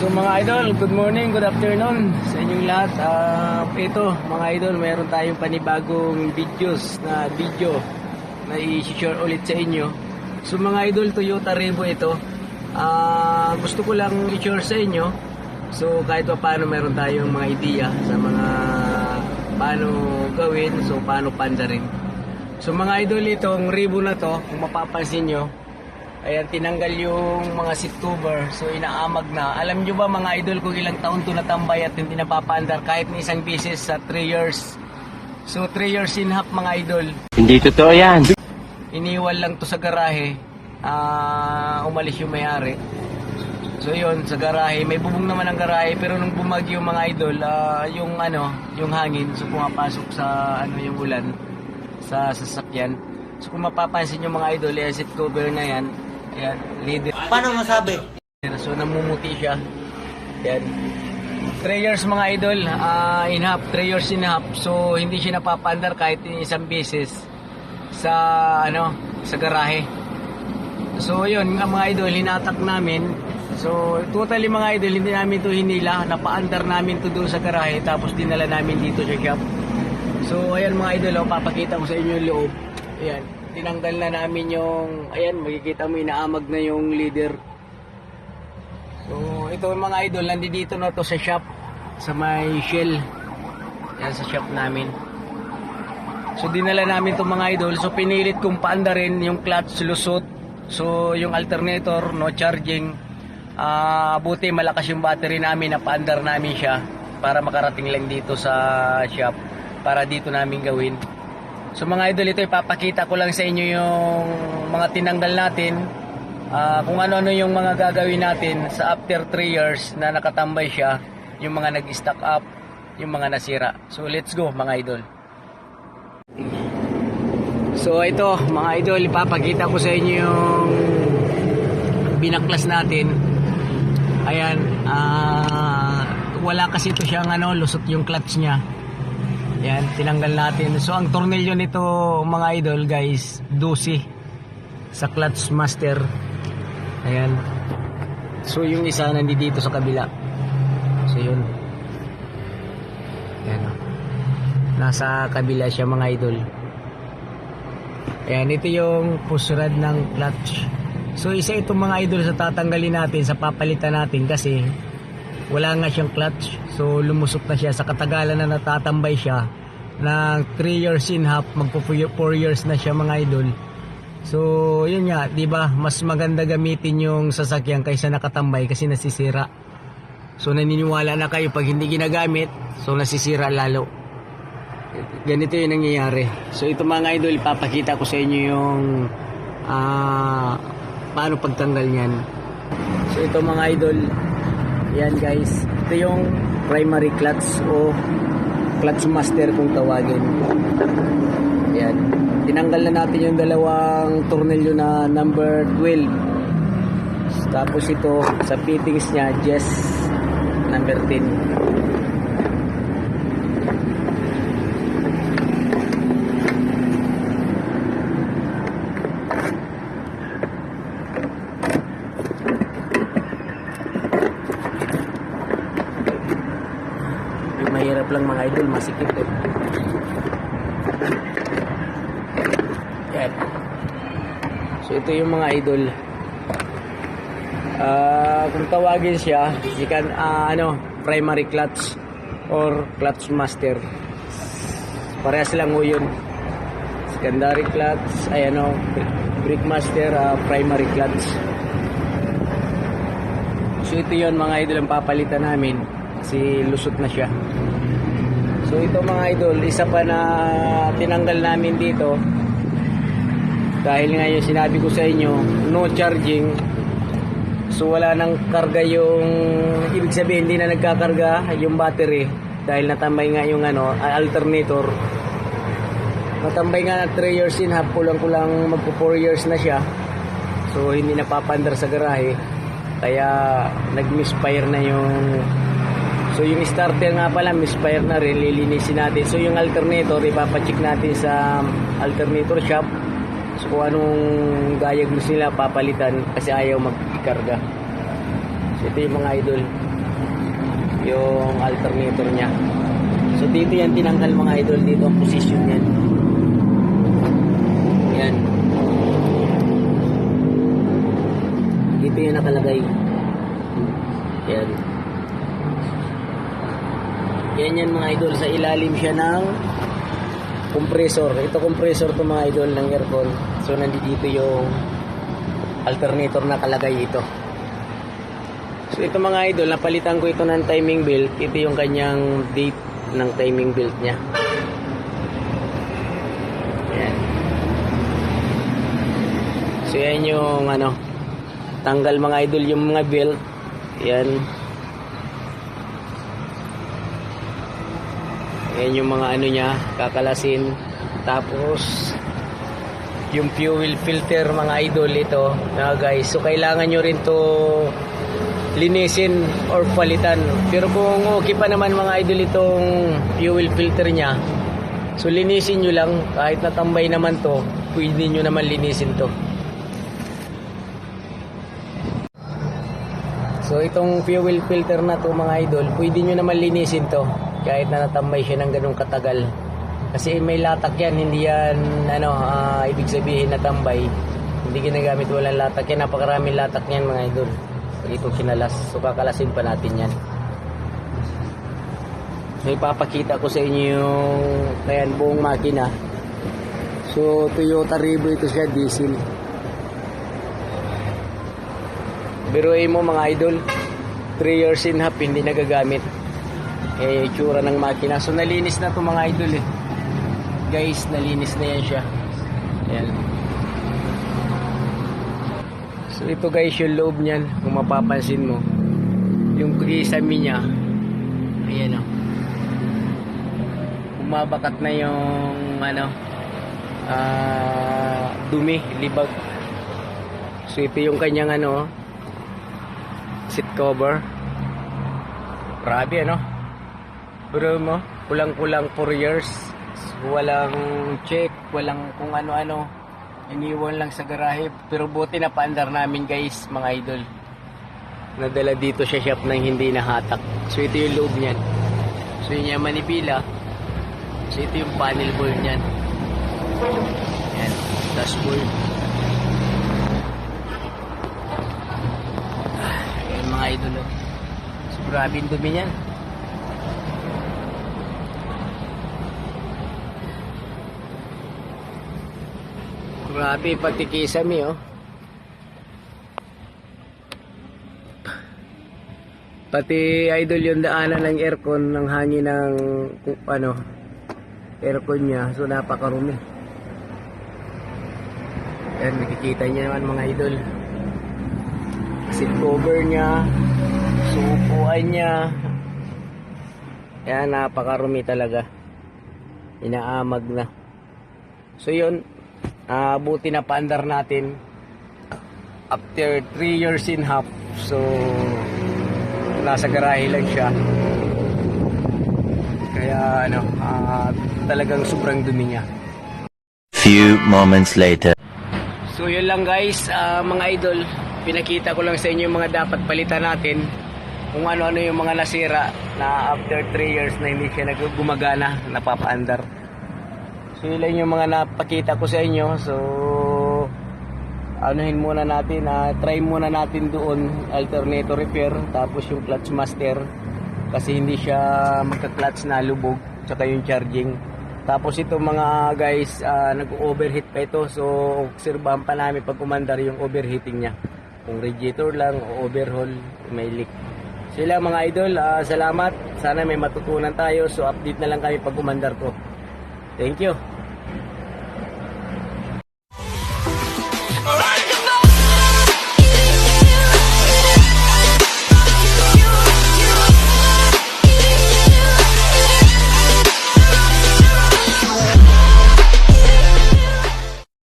So mga idol, good morning, good afternoon sa inyong lahat. Ah, ito mga idol, meron tayong panibagong videos na video na i-share ulit sa inyo. So mga idol, Toyota Revo ito. Ah, gusto ko lang i-share sa inyo. So kahit pa paano meron tayong mga idea sa mga paano gawin, so paano pandarin. So mga idol, itong Revo na to, kung mapapansin nyo, Ayan, tinanggal yung mga seat cover. So, inaamag na. Alam nyo ba mga idol kung ilang taon to natambay at hindi napapandar kahit na isang beses sa 3 years. So, 3 years in half mga idol. Hindi totoo yan. Iniwan lang to sa garahe. Ah, umalis yung may-ari. So, yun, sa garahe. May bubong naman ang garahe. Pero nung bumagyo mga idol, ah, yung ano, yung hangin. So, pumapasok sa ano yung ulan sa sasakyan. So, kung mapapansin yung mga idol, yung seat cover na yan. Ayan, leader. Paano masabi? So namumuti siya. Yan. 3 years mga idol, ah, in half, 3 years in half. So hindi siya napapandar kahit isang beses sa ano, sa garahe. So yun, ang mga idol, hinatak namin. So totally mga idol, hindi namin to hinila, napaandar namin to doon sa garahe tapos dinala namin dito sa shop. So ayan mga idol, oh, papakita ko sa inyo yung loob. Ayan, tinanggal na namin yung, ayan, makikita mo inaamag na yung leader. So ito mga idol, nandito na to sa shop, sa may shell. Yan sa shop namin. So dinala namin to mga idol, so pinilit kong paanda rin yung clutch lusot. So yung alternator, no charging. Ah, buti malakas yung battery namin, napaandar namin siya para makarating lang dito sa shop para dito namin gawin. So mga idol, ito ipapakita ko lang sa inyo yung mga tinanggal natin. Ah, kung ano-ano yung mga gagawin natin sa after 3 years na nakatambay siya, yung mga nag-stack up, yung mga nasira. So let's go mga idol. So ito mga idol, ipapakita ko sa inyo yung binaklas natin. Ayan, ah, wala kasi ito siyang ano, lusot yung clutch niya. Yan, tinanggal natin. So, ang tornilyo nito, mga idol, guys, 12 sa clutch master. Ayan. So, yung isa nandito sa kabila. So, yun. Ayan. oh. Nasa kabila siya, mga idol. Ayan, ito yung push rod ng clutch. So, isa itong mga idol sa tatanggalin natin, sa papalitan natin kasi wala nga siyang clutch. So lumusok na siya sa katagalan na natatambay siya ng 3 years in half, magpo 4 years na siya mga idol. So yun nga, 'di ba? Mas maganda gamitin yung sasakyan kaysa nakatambay kasi nasisira. So naniniwala na kayo pag hindi ginagamit, so nasisira lalo. Ganito yung nangyayari. So ito mga idol, ipapakita ko sa inyo yung ah paano pagtanggal niyan. So ito mga idol, yan guys, ito yung primary clutch o clutch master kung tawagin. Yan. Tinanggal na natin yung dalawang tornilyo na number 12. Tapos ito sa fittings niya, Jess number 10. Yung mahirap lang mga idol, masikip eh. Yan. So ito yung mga idol. Ah, kung tawagin siya, you can ah, ano, primary clutch or clutch master. Parehas lang ho yun. Secondary clutch, ay ano, brake master, ah, primary clutch. So ito yon mga idol ang papalitan namin kasi lusot na siya. So ito mga idol, isa pa na tinanggal namin dito dahil nga yung sinabi ko sa inyo, no charging. So wala nang karga yung ibig sabihin hindi na nagkakarga yung battery dahil natambay nga yung ano, alternator. Natambay nga na 3 years in half, kulang-kulang magpo 4 years na siya. So hindi napapandar sa garahe. Kaya nag-misfire na yung So yung starter nga pala misfire na rin lilinisin natin. So yung alternator ipapacheck natin sa alternator shop. So kung anong diagnose nila papalitan kasi ayaw magkarga. So ito yung mga idol. yung alternator niya. So dito yan tinanggal mga idol dito ang position niyan. Yan. Dito yung nakalagay. Yan. Yan yan mga idol sa ilalim siya ng compressor. Ito compressor to mga idol ng aircon. So nandito yung alternator na kalagay ito. So ito mga idol, napalitan ko ito ng timing belt. Ito yung kanyang date ng timing belt niya. Yan. So yan yung ano, tanggal mga idol yung mga belt. Yan. Yan yung mga ano niya, kakalasin. Tapos, yung fuel filter mga idol ito na guys. So, kailangan nyo rin to linisin or palitan. Pero kung okay pa naman mga idol itong fuel filter niya, so linisin nyo lang. Kahit natambay naman to, pwede nyo naman linisin to. So itong fuel filter na to mga idol, pwede nyo naman linisin to kahit na natambay siya ng ganung katagal. Kasi may latak yan, hindi yan ano, ah, ibig sabihin natambay. Hindi ginagamit walang latak yan, napakaraming latak niyan mga idol. Pag ito kinalas, so kakalasin pa natin yan. So ipapakita ko sa inyo yung ayan, buong makina. So Toyota Revo ito siya, diesel. Biruin mo mga idol, 3 years and half hindi nagagamit. Eh, itsura ng makina. So, nalinis na to mga idol eh. Guys, nalinis na yan siya. Ayan. So, ito guys yung loob niyan. Kung mapapansin mo. Yung kisame niya. Ayan o. Bumabakat na yung ano, ah, dumi, libag. So, ito yung kanyang ano, seat cover. Grabe ano? Pero mo, kulang-kulang 4 years. Walang check, walang kung ano-ano. Iniwan lang sa garahe. Pero buti na paandar namin guys, mga idol. Nadala dito sa shop nang hindi nahatak. So ito yung loob niyan. So yun yung manipila. So ito yung panel board niyan. Yan, dashboard. Ayan mga idol. oh. So grabe yung dumi niyan. Grabe, pati kisame, oh. Pati idol yung daanan ng aircon ng hangin ng ano aircon niya. So napakarumi. Yan nakikita niyo naman mga idol. Seat cover niya supuan niya. Yan napakarumi talaga. Inaamag na. So yun Ah, buti na paandar natin after 3 years in half. So, nasa garahe lang siya. Kaya, ano, ah, talagang sobrang dumi niya. Few moments later. So, yun lang guys, ah, mga idol. Pinakita ko lang sa inyo yung mga dapat palitan natin. Kung ano-ano yung mga nasira na after 3 years na hindi siya nagumagana, napapaandar. So yun lang yung mga napakita ko sa inyo. So anuhin muna natin, ah, try muna natin doon alternator repair tapos yung clutch master kasi hindi siya magka-clutch na lubog tsaka yung charging. Tapos ito mga guys, ah, nag-overheat pa ito. So obserbahan pa namin pag umandar yung overheating niya. Kung radiator lang o overhaul, may leak. Sila mga idol, ah, salamat. Sana may matutunan tayo. So update na lang kami pag umandar ko. Thank you.